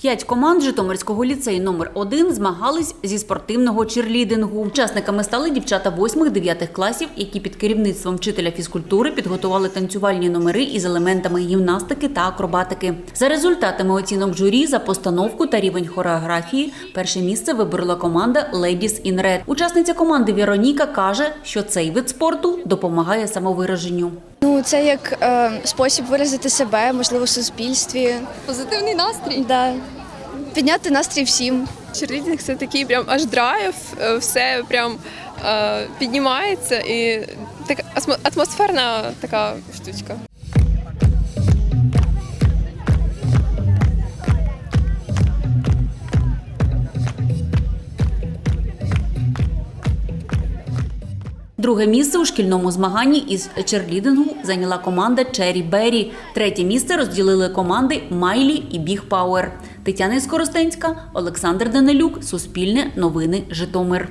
П'ять команд Житомирського ліцею номер 1 змагались зі спортивного черлідингу. Учасниками стали дівчата 8-9 класів, які під керівництвом вчителя фізкультури підготували танцювальні номери із елементами гімнастики та акробатики. За результатами оцінок журі за постановку та рівень хореографії перше місце виборола команда Ladies in Red. Учасниця команди Вероніка каже, що цей вид спорту допомагає самовираженню. Ну, це як е, спосіб виразити себе, можливо, в суспільстві. Позитивний настрій. Да. Підняти настрій всім. Черлідінг це такий прям аж драйв, е, все прям е, піднімається і така асмо- атмосферна така штучка. Друге місце у шкільному змаганні із черлідингу зайняла команда Черрі Беррі. Третє місце розділили команди Майлі і Біг Пауер. Тетяна Скоростенська, Олександр Данилюк, Суспільне, Новини, Житомир.